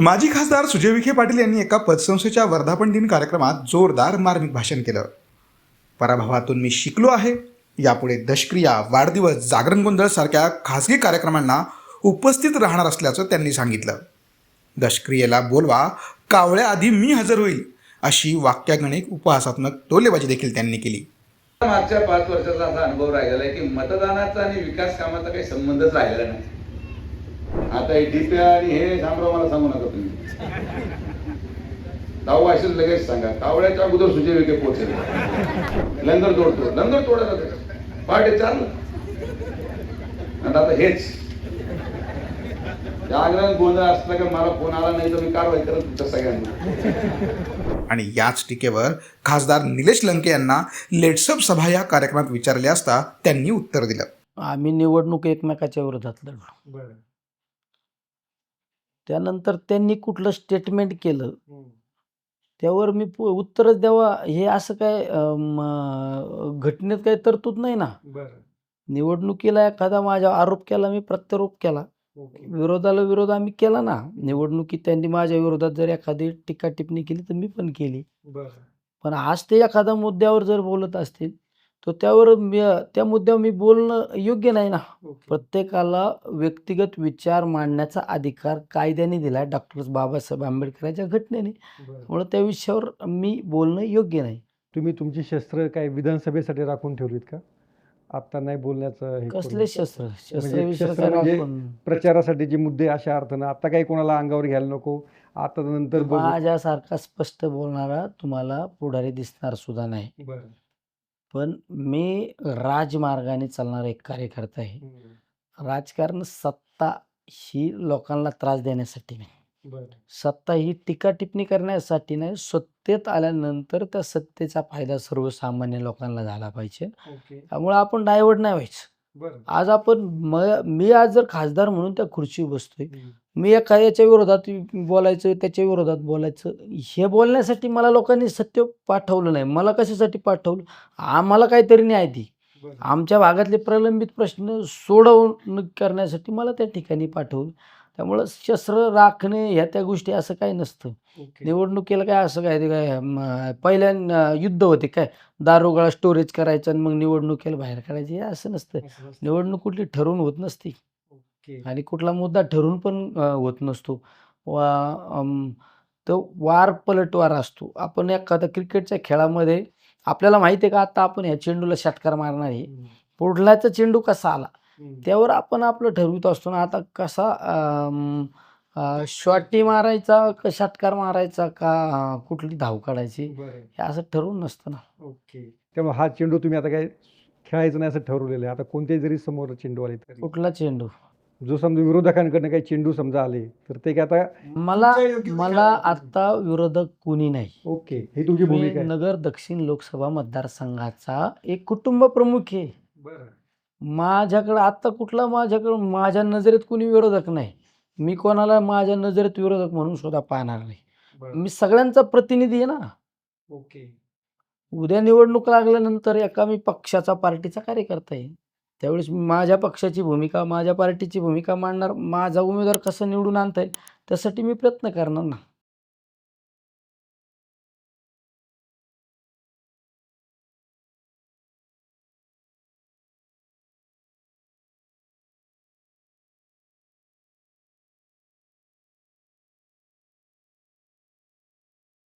माजी खासदार सुजय विखे पाटील यांनी एका पतसंस्थेच्या वर्धापन दिन कार्यक्रमात जोरदार मार्मिक भाषण केलं. पराभवातून मी शिकलो आहे. यापुढे दशक्रिया वाढदिवस जागरण गोंधळ सारख्या खासगी कार्यक्रमांना उपस्थित राहणार असल्याचं त्यांनी सांगितलं. दशक्रियेला बोलवा कावळ्याआधी मी हजर होईल अशी वाक्यागणिक उपहासात्मक टोलेबाजी देखील त्यांनी केली. मागच्या पाच वर्षाचा असा अनुभव राहिलेला आहे की मतदानाचा आणि विकास कामाचा काही संबंधच राहिलेला नाही. आता हे डीपी आणि हे शामराव मला सांगू नका तुम्ही. दाऊ असेल लगेच सांगा. कावळ्याच्या अगोदर सुजय विखे पोहोचेल. लंगर तोडतो. लंगर तोडायला. पहाटे आणि आता हेच. जागरण गोंधळ असला का मला फोन आला नाही तर मी कारवाई करत तुमच्या सगळ्यांना. आणि याच टीकेवर खासदार निलेश लंके यांना लेट्सअप सभा या कार्यक्रमात विचारले असता त्यांनी उत्तर दिलं. आम्ही निवडणूक एकमेकाच्या विरोधात लढलो. त्यानंतर त्यांनी कुठलं स्टेटमेंट केलं? त्यावर मी उत्तरच द्यावा. हे असं काय घटनेत काही तरतूद नाही ना? निवडणुकीला एखादा माझ्या आरोप केला मी प्रत्यारोप केला. विरोधाला विरोध आम्ही केला ना? निवडणुकीत त्यांनी माझ्या विरोधात जर एखादी टीका टिप्पणी केली तर मी पण केली. पण आज ते एखाद्या मुद्द्यावर जर बोलत असतील तर त्यावर त्या मुद्द्यावर मी बोलणं योग्य नाही ना प्रत्येकाला व्यक्तिगत विचार मांडण्याचा अधिकार कायद्याने दिला डॉक्टर बाबासाहेब आंबेडकरांच्या घटनेने त्यामुळे त्या विषयावर मी बोलणं योग्य नाही तुम्ही तुमची शस्त्र काय विधानसभेसाठी राखून ठेवलीत का आता नाही बोलण्याचं? कसले शस्त्र शस्त्र म्हणजे शस्त्र म्हणजे? प्रचारासाठी जे मुद्दे अशा अर्थानं आता काही कोणाला अंगावर घ्यायला नको आता नंतर. माझ्यासारखा स्पष्ट बोलणारा तुम्हाला पुढारी दिसणार सुद्धा नाही बरं. पण मी राजमार्गाने चालणारा एक कार्यकर्ता आहे. राजकारण सत्ता ही लोकांना त्रास देण्यासाठी नाही. सत्ता ही टीका टिप्पणी करण्यासाठी नाही सत्तेत आल्यानंतर त्या सत्तेचा फायदा सर्वसामान्य लोकांना झाला पाहिजे. त्यामुळे आपण डायवर्ट नाही व्हायचं. आज आपण म- आज जर खासदार म्हणून त्या खुर्चीवर बसतोय. मी एका याच्या विरोधात बोलायचं त्याच्या विरोधात बोलायचं हे बोलण्यासाठी मला लोकांनी सत्य पाठवलं नाही मला कशासाठी पाठवलं आम्हाला काहीतरी न्याय दी. आमच्या भागातले प्रलंबित प्रश्न सोडवून करण्यासाठी मला त्या ठिकाणी पाठवलं त्यामुळं शस्त्र राखणे ह्या त्या गोष्टी असं काही नसतं. निवडणुकीला काय असं काय ते काय पहिल्या युद्ध होते काय दारोगळा स्टोरेज करायचं आणि मग निवडणुकीला बाहेर काढायचे हे असं नसतं. निवडणूक कुठली ठरवून होत नसती. आणि कुठला मुद्दा ठरून पण अ, होत नसतो. वा अम, तो वार पलटवार असतो. आपण एखाद्या क्रिकेटच्या खेळामध्ये आपल्याला माहिती आहे का आता आपण ह्या चेंडूला षटकार मारणार आहे. हम्म. पुढल्याचा चेंडू कसा आला. त्यावर आपण आपलं ठरवित असतो ना आता कसा शॉटी मारायचा का षटकार मारायचा का अ, कुठली धाव काढायची बरं. हे असं ठरवून नसतं ना. ओके. त्यामुळे हा चेंडू तुम्ही आता काय खेळायचं नाही असं ठरवलेलं आहे. आता कोणतेही जरी समोर चेंडू आले तरी. कुठला चेंडू? जो समजा विरोधकांकडनं काही चेंडू समजा आले तर ते काय आता मला तुमच्या योग्य मला आता विरोधक कुणी नाही. ओके ही तुमची मी भूमिका आहे. नगर दक्षिण लोकसभा मतदारसंघाचा एक कुटुंब प्रमुख आहे. बरं. माझ्याकडं आता कुठला माझ्याकडं माझ्या नजरेत कुणी विरोधक नाही. मी कोणाला माझ्या नजरेत विरोधक म्हणून सुद्धा पाहणार नाही. बरं. मी सगळ्यांचा प्रतिनिधी आहे ना. ओके. उद्या निवडणूक लागल्यानंतर एका मी पक्षाचा पार्टीचा कार्यकर्ता आहे. त्यावेळेस मी माझ्या पक्षाची भूमिका माझ्या पार्टीची भूमिका मांडणार माझा उमेदवार कसा निवडून आणता येईल त्यासाठी मी प्रयत्न करणार ना.